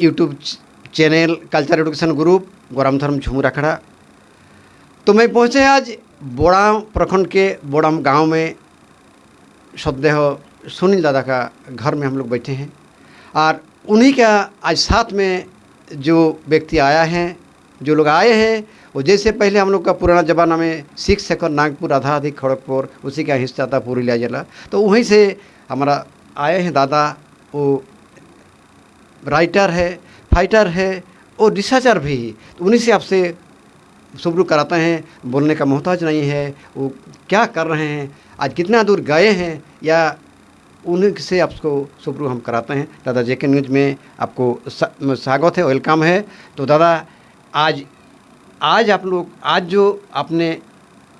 YouTube channel culture education group गोराम धर्म झुमर अखड़ा तो मैं पहुँचे आज बोड़ाम प्रखंड के बोड़ाम गाँव में सदैह सुनील दादा का घर में हम लोग बैठे हैं। और उन्हीं का आज साथ में जो व्यक्ति आया है, जो लोग आए हैं, वो जैसे पहले हम लोग का पुराना ज़माना में सिख सेकर नागपुर, आधा अधिक खड़गपुर, उसी का हिस्सा था पुरुलिया जिला। तो वहीं से हमारा आए हैं दादा, वो राइटर है फाइटर है और रिसर्चर भी। तो उन्हीं से आपसे सुबरू कराते हैं, बोलने का मोहताज नहीं है, वो क्या कर रहे हैं, आज कितना दूर गए हैं, या उन्हीं से आपको सुबरू हम कराते हैं। दादा जे के न्यूज़ में आपको स्वागत है वेलकम है। तो दादा, आज आज आप लोग, आज जो आपने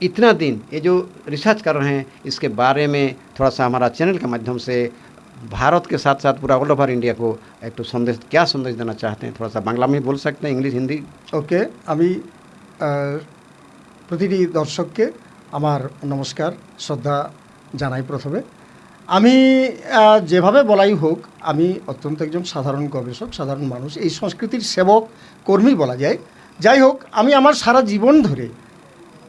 इतना दिन ये जो रिसर्च कर रहे हैं, इसके बारे में थोड़ा सा हमारा चैनल के माध्यम से भारत के साथ साथ पूरा ऑल ओवर इंडिया को एक तो संदेश क्या संदेश देना चाहते हैं थोड़ा सा बांग्ला में बोल सकते हैं इंग्लिश हिंदी ওকে আমি আহ, প্রতিটি দর্শককে আমার নমস্কার শ্রদ্ধা জানাই প্রথমে আমি আহ, যেভাবে বলাই হোক আমি অত্যন্ত একজন সাধারণ গবেষক সাধারণ মানুষ এই সংস্কৃতির সেবক কর্মী বলা যায় যাই হোক আমি আমার সারা জীবন ধরে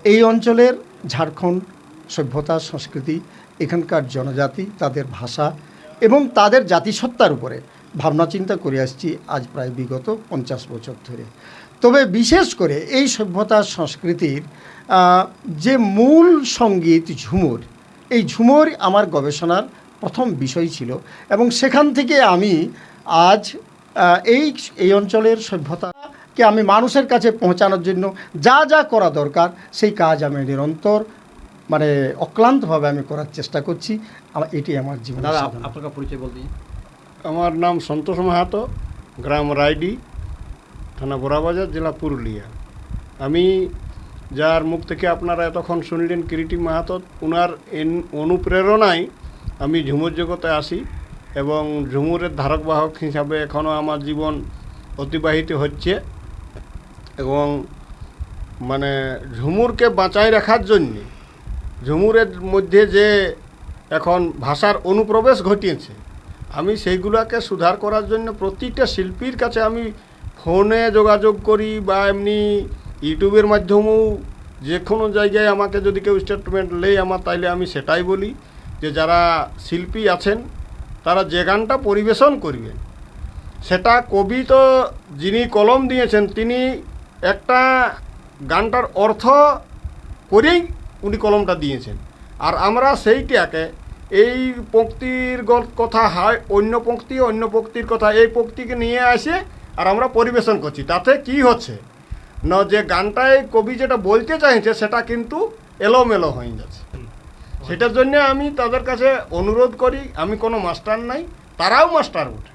এই অঞ্চলের ঝাড়খণ্ড সভ্যতা সংস্কৃতি এখানকার জনজাতি তাদের ভাষা এবং তাদের জাতিসত্তার উপরে ভাবনা চিন্তা করে আসছি আজ প্রায় বিগত পঞ্চাশ বছর ধরে। তবে বিশেষ করে এই সভ্যতা সংস্কৃতির যে মূল সংগীত ঝুমুর, এই ঝুমুর আমার গবেষণার প্রথম বিষয় ছিল এবং সেখান থেকে আমি আজ এই এই অঞ্চলের সভ্যতাকে আমি মানুষের কাছে পৌঁছানোর জন্য যা যা করা দরকার, সেই কাজ আমি নিরন্তর মানে অক্লান্তভাবে আমি করার চেষ্টা করছি। আমার এটি আমার জীবন আপনার পরিচয় বলতে আমার নাম সন্তোষ মাহাতো গ্রাম রাইডি থানা বোরাবাজার জেলা পুরুলিয়া। আমি যার মুখ থেকে আপনারা এতক্ষণ শুনলেন কিরিটি মাহাতো ওনার অনুপ্রেরণায় আমি ঝুমুর জগতে আসি এবং ঝুমুরের ধারক বাহক হিসাবে এখনও আমার জীবন অতিবাহিত হচ্ছে এবং মানে ঝুমুরকে বাঁচায় রাখার জন্যে ঝুমুরের মধ্যে যে এখন ভাষার অনুপ্রবেশ ঘটিয়েছে, আমি সেইগুলোকে সুধার করার জন্য প্রতিটা শিল্পীর কাছে আমি ফোনে যোগাযোগ করি বা এমনি ইউটিউবের মাধ্যমেও যে কোনো জায়গায় আমাকে যদি কেউ স্টেটমেন্ট লেই আমার, তাইলে আমি সেটাই বলি যে যারা শিল্পী আছেন, তারা যে গানটা পরিবেশন করবেন, সেটা কবি তো যিনি কলম দিয়েছেন, তিনি একটা গানটার অর্থ করেই উনি কলমটা দিয়েছেন। আর আমরা সেইটাকে এই পঙ্ক্তির কথা হয় অন্য পঙ্ক্তি অন্য পঙ্ক্তির কথা এই পঙ্ক্তিকে নিয়ে আসে আর আমরা পরিবেশন করছি। তাতে কি হচ্ছে? না যে গানটায় কবি যেটা বলতে চাইছে সেটা কিন্তু এলোমেলো হয়ে যাচ্ছে। সেটার জন্য আমি তাদের কাছে অনুরোধ করি আমি কোনো মাস্টার নাই তারাও মাস্টার উঠে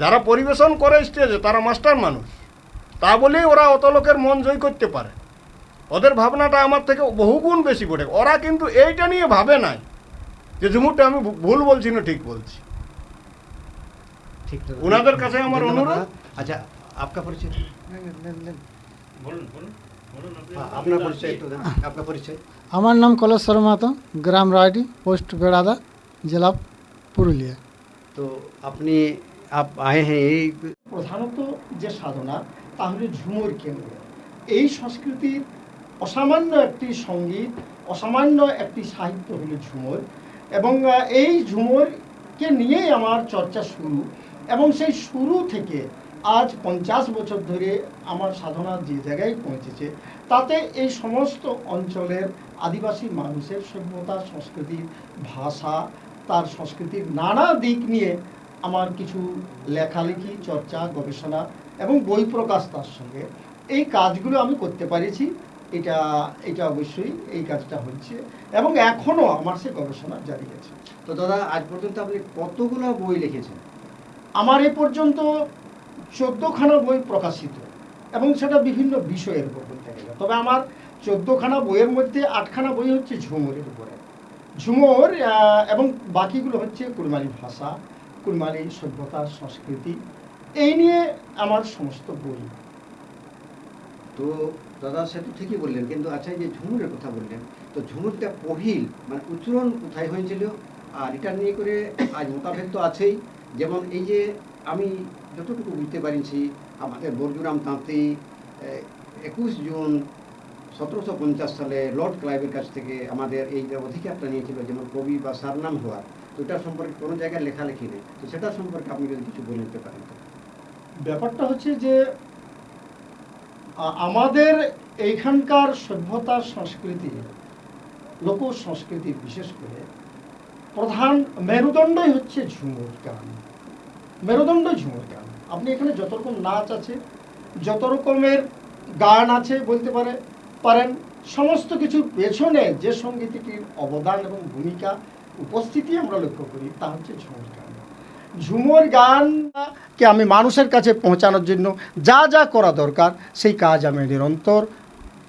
যারা পরিবেশন করে স্টেজে তারা মাস্টার মানুষ। তা বলেই ওরা অত লোকের মন জয় করতে পারে। ওদের ভাবনাটা আমার থেকে বহুগুণ বেশি বটে ওরা কিন্তু এইটা নিয়ে ভাবে নাই যে ঝুমুরটা আমি ভুল বলছি না ঠিক বলছি। ঠিক ওনাদের কাছে আমার অনুরোধ। আচ্ছা আপনার পরিচয়? বলুন আপনার পরিচয় আপনার পরিচয়। আমার নাম কলেশ্বর মাহাতো গ্রাম রায়টি পোস্ট বেড়াদা জেলা পুরুলিয়া। তো আপনি আপ আয়ে হ্যাঁ এই প্রধানত যে সাধনা তাহলে ঝুমুর কেন্দ্র। এই সংস্কৃতির অসামান্য একটি সংগীত, অসামান্য একটি সাহিত্য হল ঝুমুর। এবং এই ঝুমুরকে নিয়েই আমার চর্চা শুরু। এবং সেই শুরু থেকে আজ পঞ্চাশ বছর ধরে আমার সাধনা যে জায়গায় পৌঁছেছে, তাতে এই সমস্ত অঞ্চলের আদিবাসী মানুষের সভ্যতা, সংস্কৃতির ভাষা, তার সংস্কৃতির নানা দিক নিয়ে আমার কিছু লেখালেখি, চর্চা, গবেষণা এবং বই প্রকাশ তার সঙ্গে। এই কাজগুলো আমি করতে পেরেছি। এটা এটা অবশ্যই এই কাজটা হচ্ছে এবং এখনও আমার সে গবেষণা জারি আছে। তো দাদা আজ পর্যন্ত আপনি কতগুলো বই লিখেছেন? আমার এ পর্যন্ত চোদ্দোখানা বই প্রকাশিত এবং সেটা বিভিন্ন বিষয়ের উপর বলতে গেলে তবে আমার চোদ্দোখানা বইয়ের মধ্যে আটখানা বই হচ্ছে ঝুমুরের উপরে। ঝুমুর এবং বাকিগুলো হচ্ছে কুরমালি ভাষা কুরমালি সভ্যতা সংস্কৃতি এই নিয়ে আমার সমস্ত বই। তো দাদা, সে তো ঠিকই বললেন, কিন্তু আচ্ছা যে ঝুমুরের কথা বললেন, তো ঝুমুরটা পহিল মানে উচ্চারণ কোথায় হয়েছিল? আর এটা নিয়ে করে আজ মোতাবেক তো আছেই, যেমন এই যে আমি যতটুকু বুঝতে পারিছি, আমাদের বর্জুরাম তাঁতি একুশ জুন সতেরোশো পঞ্চাশ সালে লর্ড ক্লাইভের কাছ থেকে আমাদের এই যে অধিকারটা নিয়েছিল, যেমন কবি বা সারনাম হওয়ার, তো এটার সম্পর্কে কোনো জায়গায় লেখালেখি নেই, তো সেটা সম্পর্কে আপনি যদি কিছু বলে নিতে পারেন ব্যাপারটা হচ্ছে যে আমাদের এইখানকার সভ্যতা সংস্কৃতি লোক সংস্কৃতি বিশেষ করে, প্রধান মেরুদণ্ডই হচ্ছে ঝুমুর গান। মেরুদণ্ড ঝুমুর গান। আপনি এখানে যত রকম নাচ আছে যত রকমের গান আছে বলতে পারে, পারেন, সমস্ত কিছুর পেছনে যে সঙ্গীতটির অবদান এবং ভূমিকা, উপস্থিতি আমরা লক্ষ্য করি, তা হচ্ছে ঝুমুর গান। ঝুমুর গানকে আমি মানুষের কাছে পৌঁছানোর জন্য যা যা করা দরকার সেই কাজ আমি নিরন্তর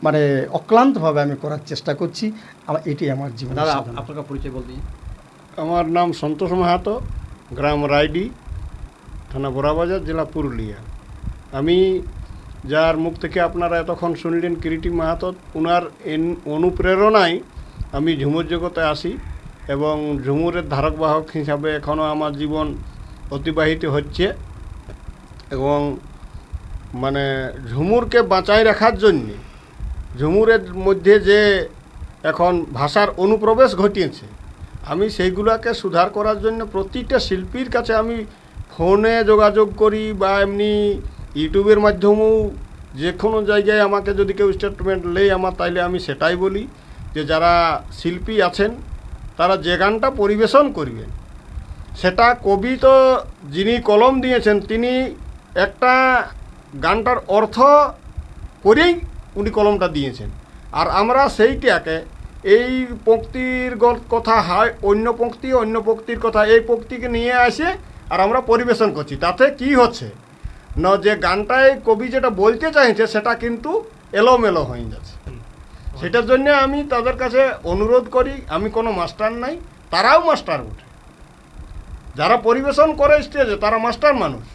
মানে অক্লান্তভাবে আমি করার চেষ্টা করছি। আমার এটি আমার জীবন দাদা আপ- আপনার পরিচয় বলতে আমার নাম সন্তোষ মাহাতো গ্রাম রাইডি থানা বোরাবাজার জেলা পুরুলিয়া। আমি যার মুখ থেকে আপনারা এতক্ষণ শুনলেন কিরিটি মাহাতো ওনার অনুপ্রেরণায় আমি ঝুমুর জগতে আসি এবং ঝুমুরের ধারক বাহক হিসাবে এখনও আমার জীবন অতিবাহিত হচ্ছে এবং মানে ঝুমুরকে বাঁচাই রাখার জন্যে ঝুমুরের মধ্যে যে এখন ভাষার অনুপ্রবেশ ঘটিয়েছে, আমি সেইগুলোকে সুধার করার জন্য প্রতিটা শিল্পীর কাছে আমি ফোনে যোগাযোগ করি বা এমনি ইউটিউবের মাধ্যমেও যে কোনো জায়গায় আমাকে যদি কেউ স্টেটমেন্ট লেই আমার, তাইলে আমি সেটাই বলি যে যারা শিল্পী আছেন, তারা যে গানটা পরিবেশন করবেন সেটা কবি তো যিনি কলম দিয়েছেন তিনি একটা গানটার অর্থ করেই উনি কলমটা দিয়েছেন। আর আমরা সেইটাকে এই পঙ্ক্তির কথা হয় অন্য পঙ্ক্তি অন্য পঙ্ক্তির কথা এই পঙ্ক্তিকে নিয়ে আসে আর আমরা পরিবেশন করছি। তাতে কি হচ্ছে? না যে গানটায় কবি যেটা বলতে চাইছে সেটা কিন্তু এলোমেলো হয়ে যাচ্ছে। সেটার জন্য আমি তাদের কাছে অনুরোধ করি আমি কোনো মাস্টার নাই তারাও মাস্টার উঠে যারা পরিবেশন করে স্টেজে তারা মাস্টার মানুষ।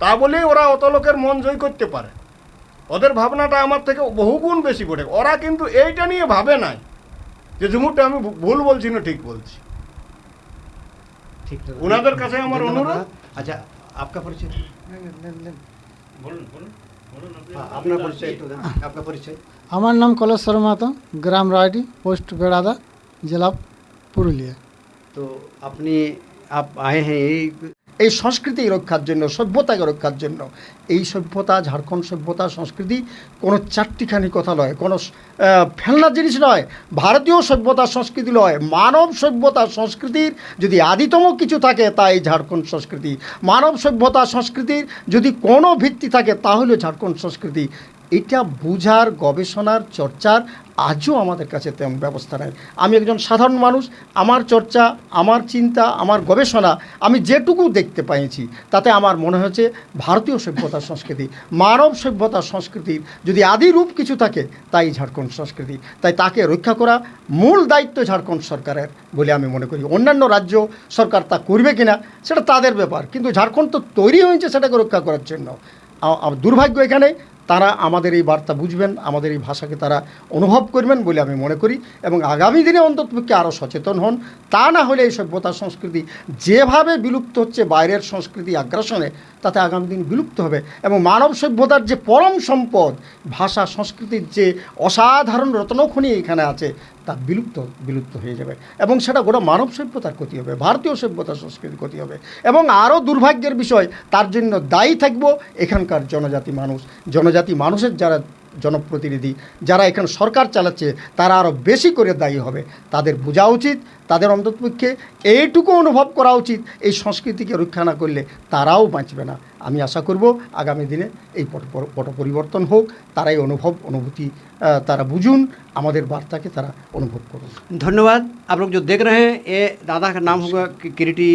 তা বলেই ওরা অত লোকের মন জয় করতে পারে। ওদের ভাবনাটা আমার থেকে বহুগুণ বেশি পড়ে ওরা কিন্তু এইটা নিয়ে ভাবে নাই যে ঝুমুরটা আমি ভুল বলছি না ঠিক বলছি। ঠিক ওনাদের কাছে আমার অনুরোধ। আচ্ছা আপনার পরিচয়? আমার নাম কলেশ্বর মাহাতো গ্রাম রায়টি পোস্ট বেড়াদা জেলা পুরুলিয়া। তো আপনি হ্যাঁ এই এই সংস্কৃতি রক্ষার জন্য, সভ্যতাকে রক্ষার জন্য, এই সভ্যতা, ঝাড়খণ্ড সভ্যতা, সংস্কৃতি কোনো চারটিখানি কথা নয়, কোনো ফেলনা জিনিস নয়, ভারতীয় সভ্যতা সংস্কৃতি নয়, মানব সভ্যতা সংস্কৃতির যদি আদিতম কিছু থাকে, তা এই ঝাড়খণ্ড সংস্কৃতি। মানব সভ্যতা সংস্কৃতির যদি কোনো ভিত্তি থাকে, তাহলে ঝাড়খণ্ড সংস্কৃতি এটা বুঝার, গবেষণার, চর্চার আজও আমাদের কাছে তেমন ব্যবস্থা নেই। আমি একজন সাধারণ মানুষ, আমার চর্চা, আমার চিন্তা, আমার গবেষণা, আমি যেটুকু দেখতে পাইছি, তাতে আমার মনে হচ্ছে ভারতীয় সভ্যতা সংস্কৃতি, মানব সভ্যতা সংস্কৃতির যদি আদি রূপ কিছু থাকে, তাই ঝাড়খণ্ড সংস্কৃতি। তাই তাকে রক্ষা করা মূল দায়িত্ব ঝাড়খণ্ড সরকারের বলে আমি মনে করি। অন্যান্য রাজ্য সরকার তা করবে কিনা, সেটা তাদের ব্যাপার। কিন্তু ঝাড়খণ্ড তো তৈরি হয়েছে সেটাকে রক্ষা করার জন্য। দুর্ভাগ্য এখানে তারা আমাদের এই বার্তা বুঝবেন, আমাদের এই ভাষাকে তারা অনুভব করবেন বলে আমি মনে করি এবং আগামী দিনে অন্ততপক্ষে আরও সচেতন হন। তা না হলে এই সভ্যতা সংস্কৃতি যেভাবে বিলুপ্ত হচ্ছে, বাইরের সংস্কৃতি আগ্রাসনে, তাতে আগামী দিন বিলুপ্ত হবে এবং মানব সভ্যতার যে পরম সম্পদ, ভাষা, সংস্কৃতির যে অসাধারণ রত্নখনি এখানে আছে তা বিলুপ্ত বিলুপ্ত হয়ে যাবে। এবং সেটা গোটা মানব সভ্যতার ক্ষতি হবে, ভারতীয় সভ্যতার সংস্কৃতির ক্ষতি হবে। এবং আরও দুর্ভাগ্যের বিষয়, তার জন্য দায়ী থাকব এখানকার জনজাতি মানুষ। জনজাতি মানুষের যারা জনপ্রতিনিধি, যারা এখানে সরকার চালাচ্ছে, তারা আরও বেশি করে দায়ী হবে। তাদের বোঝা উচিত তাদের অন্ততপক্ষে এইটুকু অনুভব করা উচিত এই সংস্কৃতিকে রক্ষা না করলে তারাও বাঁচবে না আমি আশা করব আগামী দিনে এই পট পর- পট পরিবর্তন হোক তারাই অনুভব অনুভূতি আহ, তারা বুঝুন আমাদের বার্তাকে তারা অনুভব করুন धन्यवाद आप लोग जो देख रहे हैं ये दादा का नाम होगा कि- किरीटी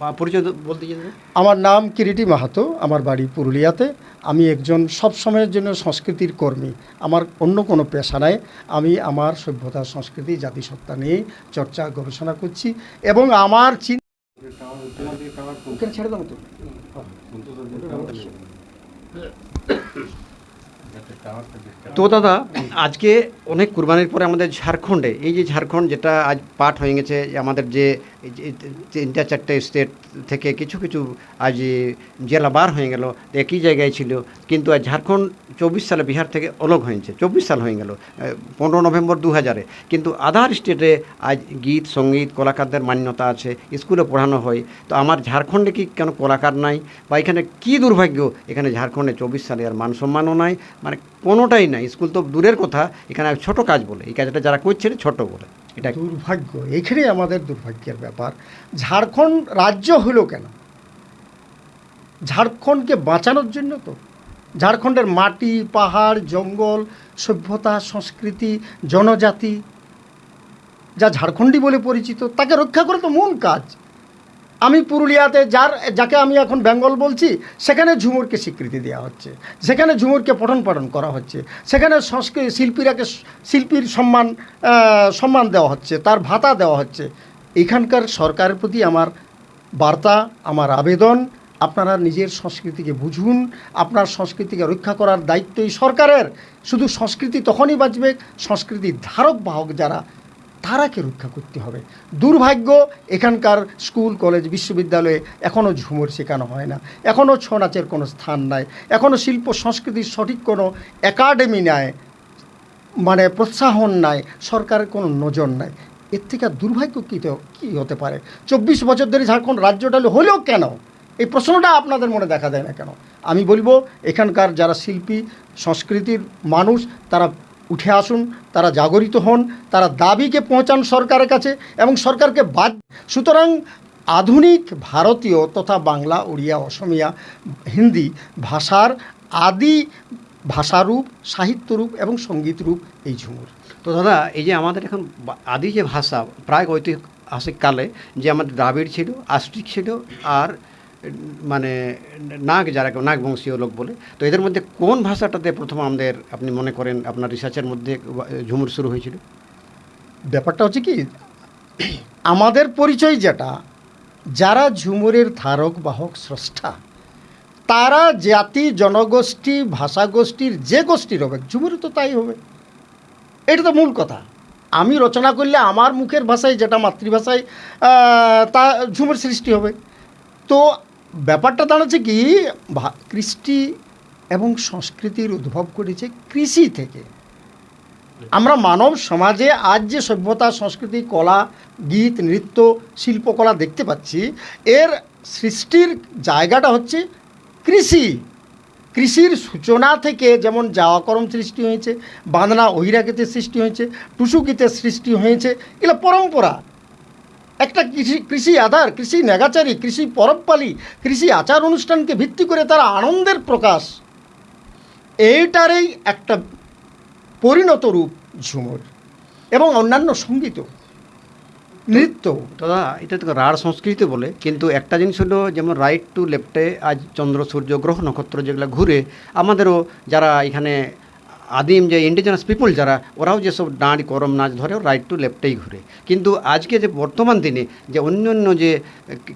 आप परिचय दो- बोल दीजिए दादा। আমার নাম কিরিটি মাহাতো আমার বাড়ি পুরুলিয়াতে আমি একজন সব সময়ের জন্য সংস্কৃতির কর্মী আমার অন্য কোনো পেশা নাই আমি আমার সভ্যতা সংস্কৃতি জাতিসত্তা নিয়ে চর্চা গবেষণা করছি এবং আমার তো তো দাদা, আজকে অনেক কুরবানির পরে আমাদের ঝাড়খণ্ডে, এই যে ঝাড়খণ্ড যেটা আজ পাঠ হয়ে গেছে, আমাদের যে তিনটা চারটে স্টেট থেকে কিছু কিছু আজ জেলা বার হয়ে গেল একই জায়গায় ছিল। কিন্তু আজ ঝাড়খণ্ড চব্বিশ সালে বিহার থেকে অলগ হয়েছে, চব্বিশ সাল হয়ে গেল পনেরো নভেম্বর দু হাজারে কিন্তু আধার স্টেটে আজ গীত, সংগীত, কলাকারদের মান্যতা আছে, স্কুলে পড়ানো হয়। তো আমার ঝাড়খণ্ডে কি কেন কলাকার নাই? বা এখানে কি দুর্ভাগ্য? এখানে ঝাড়খণ্ডে চব্বিশ সালে আর মান সম্মানও নাই মানে কোনোটাই নাই। স্কুল তো দূরের কথা, এখানে ছোট কাজ বলে, এই কাজটা যারা করছে ছোট বলে। এটা দুর্ভাগ্য এখানে আমাদের দুর্ভাগ্যের ব্যাপার। ঝাড়খণ্ড রাজ্য হলো কেন? ঝাড়খণ্ডকে বাঁচানোর জন্য তো। ঝাড়খণ্ডের মাটি, পাহাড়, জঙ্গল, সভ্যতা, সংস্কৃতি, জনজাতি, যা ঝাড়খণ্ডী বলে পরিচিত, তাকে রক্ষা করে তো মূল কাজ। আমি পুরুলিয়াতে যার, যাকে আমি এখন বেঙ্গল বলছি, সেখানে ঝুমুরকে স্বীকৃতি দেওয়া হচ্ছে। সেখানে ঝুমুরকে পঠন পাঠন করা হচ্ছে। সেখানে সংস্কৃতি শিল্পীরাকে শিল্পীর সম্মান সম্মান দেওয়া হচ্ছে, তার ভাতা দেওয়া হচ্ছে। এখানকার সরকারের প্রতি আমার বার্তা, আমার আবেদন, আপনারা নিজের সংস্কৃতিকে বুঝুন, আপনার সংস্কৃতিকে রক্ষা করার দায়িত্বই সরকারের। শুধু সংস্কৃতি তখনই বাঁচবে সংস্কৃতির ধারক বাহক যারা তারাকে রক্ষা করতে হবে। দুর্ভাগ্য, এখানকার স্কুল, কলেজ, বিশ্ববিদ্যালয়ে এখনও ঝুমুর শেখানো হয় না। এখনও ছৌ নাচের কোনো স্থান নাই। এখনও শিল্প, সংস্কৃতির সঠিক কোনো একাডেমি নাই। মানে প্রোৎসাহন নাই। সরকারের কোনো নজর নাই। এর থেকে দুর্ভাগ্য কী কী হতে পারে? চব্বিশ বছর ধরে ঝাড়খণ্ড রাজ্যটা হলেও কেন? এই প্রশ্নটা আপনাদের মনে দেখা দেয় না কেন? আমি বলব, এখানকার যারা শিল্পী, সংস্কৃতির মানুষ, তারা উঠে আসুন, তারা জাগরিত হন, তারা দাবিকে পৌঁছান সরকারের কাছে এবং সরকারকে বাদ সুতরাং আধুনিক ভারতীয় তথা বাংলা উড়িয়া অসমিয়া, হিন্দি ভাষার আদি ভাষারূপ, সাহিত্যরূপ এবং সঙ্গীতরূপ এই ঝুমুর। তো দাদা, এই যে আমাদের এখন আদি যে ভাষা, প্রায় ঐতিহাসিক কালে যে আমাদের দ্রাবিড় ছিল আস্ট্রিক ছিল আর মানে নাগ যারা নাগবংশীয় লোক বলে, তো এদের মধ্যে কোন ভাষাটাতে প্রথম আমাদের আপনি মনে করেন আপনার রিসার্চের মধ্যে ঝুমুর শুরু হয়েছিল? ব্যাপারটা হচ্ছে কি, আমাদের পরিচয় যেটা, যারা ঝুমুরের ধারক, বাহক, স্রষ্টা, তারা জাতি, জনগোষ্ঠী, ভাষাগোষ্ঠীর যে গোষ্ঠীর হবে, ঝুমুরে তো তাই হবে। এটা তো মূল কথা। আমি রচনা করলে আমার মুখের ভাষায়, যেটা মাতৃভাষায় তা ঝুমুর সৃষ্টি হবে। তো ব্যাপারটা দাঁড়াচ্ছে কি কৃষ্টি এবং সংস্কৃতির উদ্ভব করেছে কৃষি থেকে। আমরা মানব সমাজে আজ যে সভ্যতা, সংস্কৃতি, কলা, গীত, নৃত্য, শিল্পকলা দেখতে পাচ্ছি, এর সৃষ্টির জায়গাটা হচ্ছে কৃষি। কৃষির সূচনা থেকে যেমন যাওয়াকরম সৃষ্টি হয়েছে, বাঁধনা অহিরাগীতে সৃষ্টি হয়েছে, টুসুকিতে সৃষ্টি হয়েছে, এগুলো পরম্পরা। একটা কৃষি কৃষি আধার, কৃষি নেগাচারী, কৃষি পরবপালি, কৃষি আচার অনুষ্ঠানকে ভিত্তি করে তারা আনন্দের প্রকাশ। এইটারই একটা পরিণত রূপ ঝুমুর এবং অন্যান্য সংগীত। নৃত্য। দাদা, এটা তো রাঢ় সংস্কৃতি বলে, কিন্তু একটা জিনিস হলো যেমন রাইট টু লেফটে আজ চন্দ্র, সূর্য, গ্রহ, নক্ষত্র যেগুলো ঘুরে, আমাদেরও যারা এখানে আদিম যে ইন্ডিজিনাস পিপুল যারা ওরাও যেসব ডাঁড় করম নাচ ধরে রাইট টু লেফটেই ঘুরে কিন্তু আজকে যে বর্তমান দিনে যে অন্য অন্য যে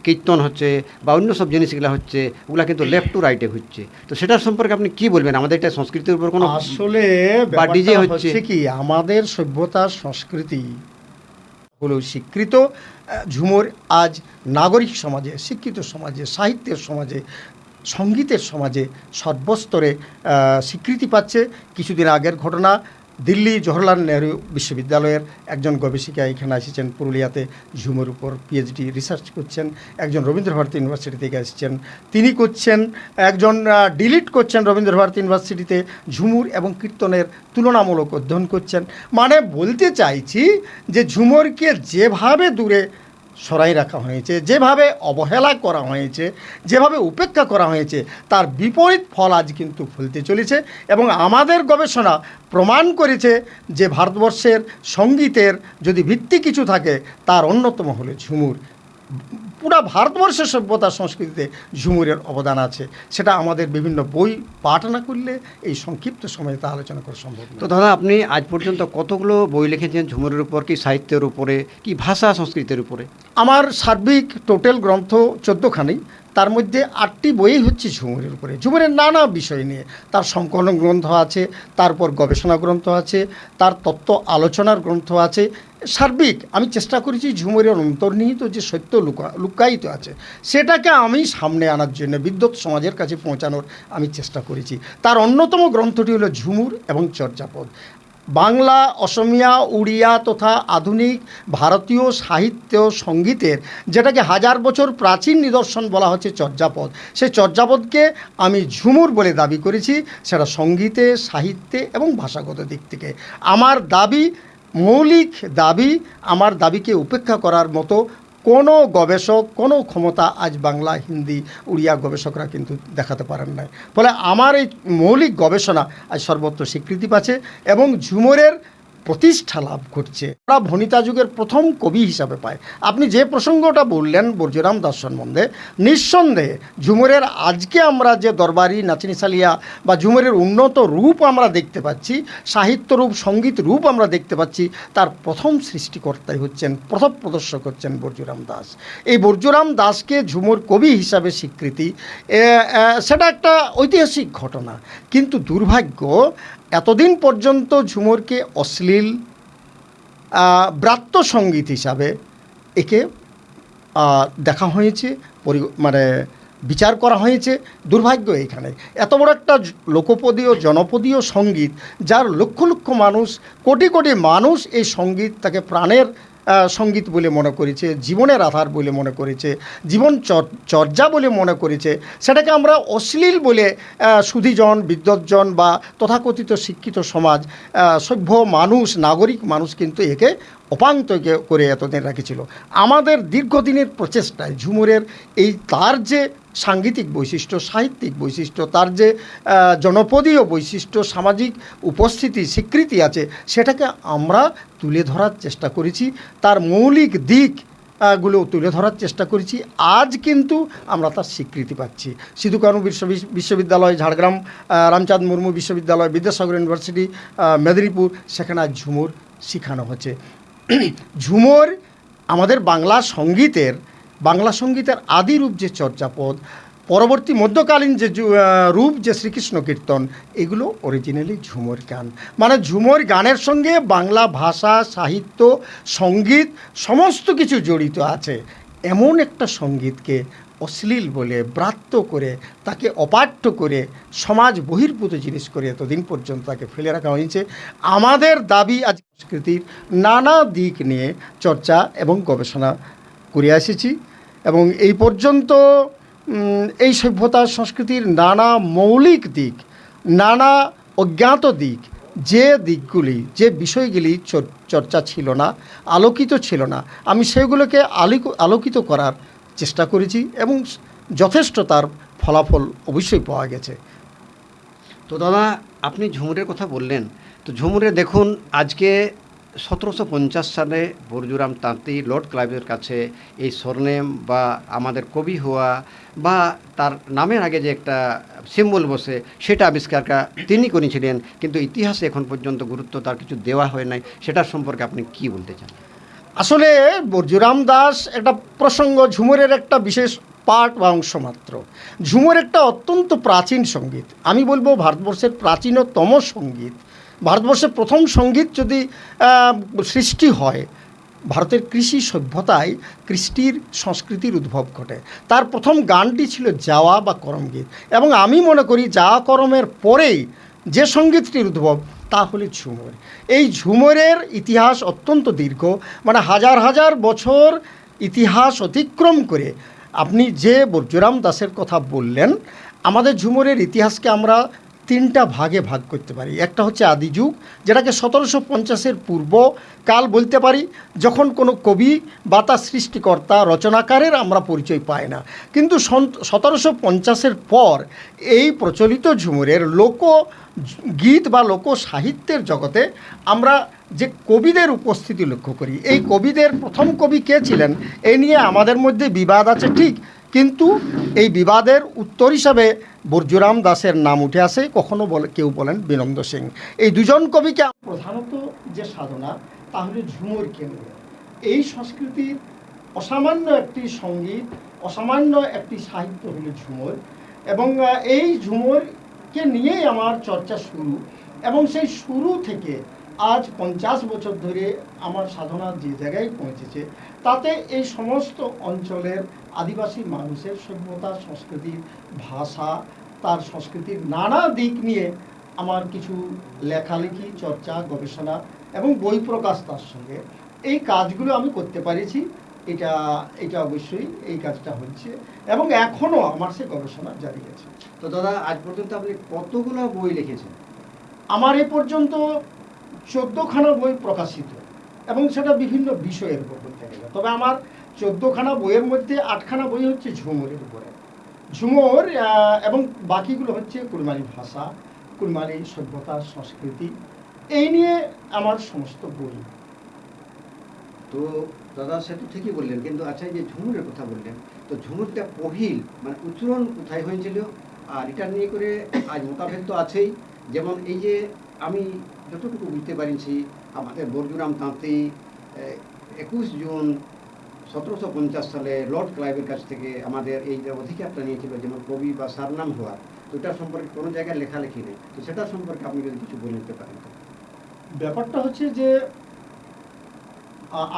কীর্তন হচ্ছে বা অন্য সব জিনিসগুলো হচ্ছে ওগুলা কিন্তু লেফট টু রাইটে ঘুরছে তো সেটার সম্পর্কে আপনি কি বলবেন আমাদের এটা সংস্কৃতির উপর কোনো আসলে বা ডিজে হচ্ছে। কি আমাদের সভ্যতা সংস্কৃতি হলো স্বীকৃত ঝুমুর আজ নাগরিক সমাজে শিক্ষিত সমাজে সাহিত্যের সমাজে সঙ্গীতের সমাজে সর্বস্তরে স্বীকৃতি পাচ্ছে। কিছুদিন আগের ঘটনা, দিল্লি জওহরলাল নেহরু বিশ্ববিদ্যালয়ের একজন গবেষিকা এখানে এসেছেন, পুরুলিয়াতে ঝুমের উপর পিএইচডি রিসার্চ করছেন, একজন রবীন্দ্রভারতী ইউনিভার্সিটি থেকে এসেছেন। তিনি করছেন, একজন ডিলিট করছেন রবীন্দ্রভারতী ইউনিভার্সিটিতে ঝুমুর এবং কীর্তনের তুলনামূলক অধ্যয়ন করছেন। মানে বলতে চাইছি যে ঝুমুরকে যেভাবে দূরে সরাই রাখা হয়েছে, যেভাবে অবহেলা করা হয়েছে, যেভাবে উপেক্ষা করা হয়েছে, তার বিপরীত ফল আজ কিন্তু ফলতে চলেছে এবং আমাদের গবেষণা প্রমাণ করেছে যে ভারতবর্ষের সঙ্গীতের যদি ভিত্তি কিছু থাকে, তার অন্যতম হলো ঝুমুর। পুরা ভারতবর্ষের সভ্যতা সংস্কৃতিতে ঝুমুরের অবদান আছে। সেটা আমাদের বিভিন্ন বই পাঠ না করলে এই সংক্ষিপ্ত সময়ে তা আলোচনা করা সম্ভব তো দাদা আপনি আজ পর্যন্ত কতগুলো বই লিখেছেন ঝুমুরের উপর কি সাহিত্যের উপরে কি ভাষা সংস্কৃতির উপরে? আমার সার্বিক টোটাল গ্রন্থ চোদ্দোখানি তার মধ্যে আটটি বই হচ্ছে ঝুমুরের উপরে। ঝুমুরের নানা বিষয় নিয়ে। তার সংকলন গ্রন্থ আছে তারপর গবেষণা গ্রন্থ আছে তার তত্ত্ব আলোচনার গ্রন্থ আছে সার্বিক, আমি চেষ্টা করেছি ঝুমুরের অন্তর্নিহিত যে সত্য লুকা, লুকায়িত আছে, সেটাকে আমি সামনে আনার জন্য, বিদ্যুৎ সমাজের কাছে পৌঁছানোর আমি চেষ্টা করেছি। তার অন্যতম গ্রন্থটি হলো ঝুমুর এবং চর্যাপদ। বাংলা, অসমিয়া, উড়িয়া তথা আধুনিক ভারতীয় সাহিত্য সঙ্গীতের, যেটাকে হাজার বছর প্রাচীন নিদর্শন বলা হচ্ছে চর্যাপদ সেই চর্যাপদকে আমি ঝুমুর বলে দাবি করেছি, সেটা সঙ্গীতে, সাহিত্যে এবং ভাষাগত দিক থেকে। আমার দাবি মৌলিক দাবি আমার দাবিকে উপেক্ষা করার মতো কোনো গবেষক, কোনো ক্ষমতা আজ বাংলা, হিন্দি, উড়িয়া গবেষকরা কিন্তু দেখাতে পারেন নাই। ফলে আমার এই মৌলিক গবেষণা আজ সর্বত্র স্বীকৃতি পাচ্ছে এবং ঝুমরের প্রতিষ্ঠা লাভ করছে। ওরা ভনিতা যুগের প্রথম কবি হিসাবে পায়। আপনি যে প্রসঙ্গটা বললেন, বর্জুরাম দাস সম্বন্ধে নিঃসন্দেহে ঝুমুরের আজকে আমরা যে দরবারি নাচনি সালিয়া বা ঝুমুরের উন্নত রূপ আমরা দেখতে পাচ্ছি সাহিত্য রূপ সংগীত রূপ আমরা দেখতে পাচ্ছি, তার প্রথম সৃষ্টিকর্তাই হচ্ছেন, প্রথম প্রদর্শক হচ্ছেন বর্জুরাম দাস। এই বর্জুরাম দাসকে ঝুমুর কবি হিসাবে স্বীকৃতি সেটা একটা ঐতিহাসিক ঘটনা। কিন্তু দুর্ভাগ্য এতদিন পর্যন্ত ঝুমুরকে অশ্লীল ব্রাত্য সংগীত হিসাবে একে দেখা হয়েছে, পরি মানে বিচার করা হয়েছে, দুর্ভাগ্য এখানে। এত বড় একটা লোকপদীয়, জনপদীয় সংগীত, যার লক্ষ লক্ষ মানুষ, কোটি কোটি মানুষ এই সংগীত তাকে প্রাণের সংগীত বলে মনে করেছে, জীবনের আধার বলে মনে করেছে, জীবন চর- চর্যা বলে মনে করেছে, সেটাকে আমরা অশ্লীল বলে সুধীজন, বিদ্বজ্জন বা তথাকথিত শিক্ষিত সমাজ সভ্য মানুষ, নাগরিক মানুষ কিন্তু একে অপান্ত করে এতদিন রেখেছিল। আমাদের দীর্ঘদিনের প্রচেষ্টায় ঝুমুরের এই তার যে সাংগীতিক বৈশিষ্ট্য, সাহিত্যিক বৈশিষ্ট্য, তার যে জনপদীয় বৈশিষ্ট্য, সামাজিক উপস্থিতি, স্বীকৃতি আছে, সেটাকে আমরা তুলে ধরার চেষ্টা করেছি। তার মৌলিক দিকগুলো তুলে ধরার চেষ্টা করেছি। আজ কিন্তু আমরা তার স্বীকৃতি পাচ্ছি। সিধু কানু বিশ্ব, বিশ্ববিদ্যালয়, ঝাড়গ্রাম রামচাঁদ মুর্মু বিশ্ববিদ্যালয়, বিদ্যাসাগর ইউনিভার্সিটি মেদিনীপুর, সেখানে আজ ঝুমুর শেখানো হচ্ছে। ঝুমুর আমাদের বাংলা সঙ্গীতের বাংলা সঙ্গীতের আদি রূপ যে চর্যাপদ, পরবর্তী মধ্যকালীন যে রূপ যে শ্রীকৃষ্ণ কীর্তন, এগুলো অরিজিনালি ঝুমর গান। মানে ঝুমর গানের সঙ্গে বাংলা ভাষা, সাহিত্য, সংগীত সমস্ত কিছু জড়িত আছে। এমন একটা সঙ্গীতকে অশ্লীল বলে, ব্রাত্য করে, তাকে অপাঠ্য করে সমাজ বহির্ভূত জিনিস করে এতদিন পর্যন্ত তাকে ফেলে রাখা হয়েছে। আমাদের দাবি আজ সংস্কৃতির নানা দিক নিয়ে চর্চা এবং গবেষণা করে এসেছি। এবং এই পর্যন্ত এই সভ্যতার সংস্কৃতির নানা মৌলিক দিক, নানা অজ্ঞাত দিক, যে দিকগুলি, যে বিষয়গুলি চর- চর্চা ছিল না, আলোকিত ছিল না, আমি সেগুলোকে আলিক, আলোকিত করার চেষ্টা করেছি এবং যথেষ্ট তার ফলাফল অবশ্যই পাওয়া গেছে। তো দাদা, আপনি ঝুমুরের কথা বললেন। তো ঝুমুরে দেখুন, আজকে সতেরোশো পঞ্চাশ সালে বরজুরাম তাঁতি লর্ড ক্লাইভের কাছে এই স্বর্ণেম বা আমাদের কবি হওয়া বা তার নামের আগে যে একটা সিম্বল বসে, সেটা আবিষ্কারটা তিনি করেছিলেন। কিন্তু ইতিহাসে এখন পর্যন্ত গুরুত্ব তার কিছু দেওয়া হয় নাই। সেটার সম্পর্কে আপনি কি বলতে চান? আসলে বর্জুরাম দাস একটা প্রসঙ্গ, ঝুমুরের একটা বিশেষ পার্ট বা অংশ মাত্র। ঝুমুর একটা অত্যন্ত প্রাচীন সংগীত। আমি বলব ভারতবর্ষের প্রাচীনতম সংগীত। ভারতবর্ষের প্রথম সংগীত যদি সৃষ্টি হয়, ভারতের কৃষি সভ্যতায় কৃষ্টির সংস্কৃতির উদ্ভব ঘটে। তার প্রথম গানটি ছিল যাওয়া বা করমগীত এবং আমি মনে করি যাওয়া করমের পরেই যে সঙ্গীতটির উদ্ভব, তা হলো ঝুমর। এই ঝুমরের ইতিহাস অত্যন্ত দীর্ঘ। মানে হাজার হাজার বছর ইতিহাস অতিক্রম করে আপনি যে বর্জুরাম দাসের কথা বললেন, আমাদের ঝুমরের ইতিহাসকে আমরা তিনটা ভাগে ভাগ করতে পারি। একটা হচ্ছে আদি যুগ, যেটাকে সতেরোশো পঞ্চাশের পূর্ব কাল বলতে পারি, যখন কোনো কবি বা তার সৃষ্টিকর্তা রচনাকারের আমরা পরিচয় পাই না। কিন্তু সতেরোশো পঞ্চাশের পর এই প্রচলিত ঝুমুরের লোক গীত বা লোক সাহিত্যের জগতে আমরা যে কবিদের উপস্থিতি লক্ষ্য করি। এই কবিদের প্রথম কবি কে ছিলেন? এই নিয়ে আমাদের মধ্যে বিবাদ আছে ঠিক, কিন্তু এই বিবাদের উত্তর হিসাবে বর্জুরাম দাসের নাম উঠে আসে, কখনো বলে কেউ বলেন বিনন্দ সিং। এই দুজন কবিকে প্রধানত যে সাধনা, তাহলে ঝুমুর কেন্দ্র। এই সংস্কৃতির অসামান্য একটি সংগীত, অসামান্য একটি সাহিত্য হলো ঝুমর। এবং এই ঝুমুরকে নিয়েই আমার চর্চা শুরু। এবং সেই শুরু থেকে আজ পঞ্চাশ বছর ধরে আমার সাধনা যে জায়গায় পৌঁছেছে তাতে এই সমস্ত অঞ্চলের আদিবাসী মানুষের সভ্যতা সংস্কৃতির ভাষা তার সংস্কৃতির নানা দিক নিয়ে আমার কিছু লেখালেখি চর্চা গবেষণা এবং বই প্রকাশ তার সঙ্গে। এই কাজগুলো আমি করতে পারেছি। এটা এটা অবশ্যই এই কাজটা হচ্ছে এবং এখনও আমার সে গবেষণা জারি আছে। তো দাদা আজ পর্যন্ত আপনি কতগুলো বই লিখেছেন? আমার এ পর্যন্ত চোদ্দোখানা বই প্রকাশিত এবং সেটা বিভিন্ন বিষয়ের উপর বলতে গেলে তবে আমার চোদ্দোখানা বইয়ের মধ্যে আটখানা বই হচ্ছে ঝুমুরের উপরে। ঝুমুর এবং বাকিগুলো হচ্ছে কুড়মালি ভাষা কুড়মালি সভ্যতা, সংস্কৃতি। এই নিয়ে আমার সমস্ত বই। তো দাদা, সে তো ঠিকই বললেন, কিন্তু আচ্ছা যে ঝুমুরের কথা বললেন, তো ঝুমুরটা পহিল মানে উচ্চারণ কোথায় হয়েছিল? আর এটা নিয়ে করে আজ মোতাবেক তো আছেই। যেমন এই যে আমি যতটুকু বুঝতে পারিছি, আমাদের বর্জুরাম তাঁতি একুশ জুন সতেরোশো পঞ্চাশ সালে লর্ড ক্লাইভের কাছ থেকে আমাদের এই যে অধিকারটা নিয়েছিল যেমন কবি বা সারনাম হওয়ার, তো এটা সম্পর্কে কোনো জায়গায় লেখালেখি নেই। তো সেটার সম্পর্কে আপনি যদি কিছু বলে নিতে পারেন ব্যাপারটা হচ্ছে যে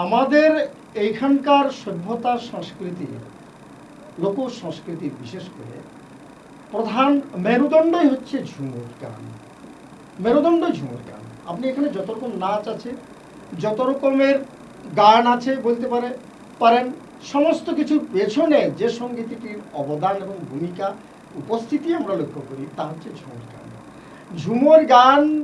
আমাদের এইখানকার সভ্যতা সংস্কৃতি লোক সংস্কৃতি বিশেষ করে, প্রধান মেরুদণ্ডই হচ্ছে ঝুমুর গান মেরুদণ্ড ঝুমুর গান আপনি এখানে যত রকম নাচ আছে যত রকমের গান আছে বলতে পারে, পারেন, সমস্ত কিছুর পেছনে যে সঙ্গীতটির অবদান এবং ভূমিকা উপস্থিতি আমরা লক্ষ্য করি, তা হচ্ছে ঝুমুর গান। ঝুমুর গান